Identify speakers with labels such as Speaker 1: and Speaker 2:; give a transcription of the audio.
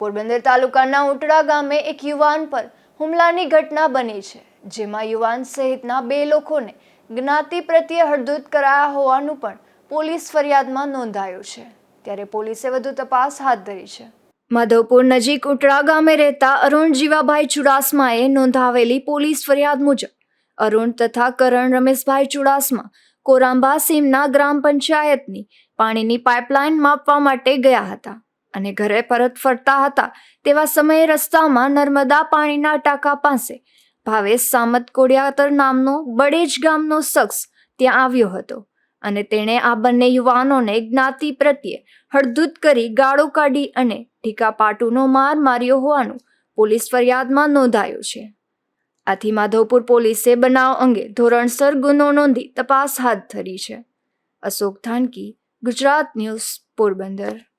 Speaker 1: પોરબંદર તાલુકાના ઉટડા ગામે એક યુવાન પર હુમલાની ઘટના બની છે, જેમાં યુવાન સહિતના બે લોકોને જ્ઞાતિ પ્રત્યે હળદૂત કરાયા હોવાનું પણ પોલીસ ફરિયાદમાં નોંધાયું છે. ત્યારે પોલીસે વધુ તપાસ હાથ ધરી છે. માધવપુર નજીક ઉટડા ગામે રહેતા અરુણ જીવાભાઈ ચુડાસમાએ નોંધાવેલી પોલીસ ફરિયાદ મુજબ, અરુણ તથા કરણ રમેશભાઈ ચુડાસમા કોરાંબા સીમના ગ્રામ પંચાયતની પાણીની પાઇપલાઇન માપવા માટે ગયા હતા. અને ઘરે પરત ફરતા હતા તેવા સમયે રસ્તામાં નર્મદા પાણીના ટાંકા પાસે ભાવેશ સામત કોડિયાતર નામનો બડેજ ગામનો શખ્સ ત્યાં આવ્યો હતો અને તેણે આ બંને યુવાનોને જ્ઞાતિ પ્રત્યે હળદૂત કરી ગાળો કાઢી અને ઢીકા પાટુનો માર માર્યો હોવાનું પોલીસ ફરિયાદમાં નોંધાયું છે. આથી માધવપુર પોલીસે બનાવ અંગે ધોરણસર ગુનો નોંધી તપાસ હાથ ધરી છે. અશોક થાનકી, ગુજરાત ન્યૂઝ પોરબંદર.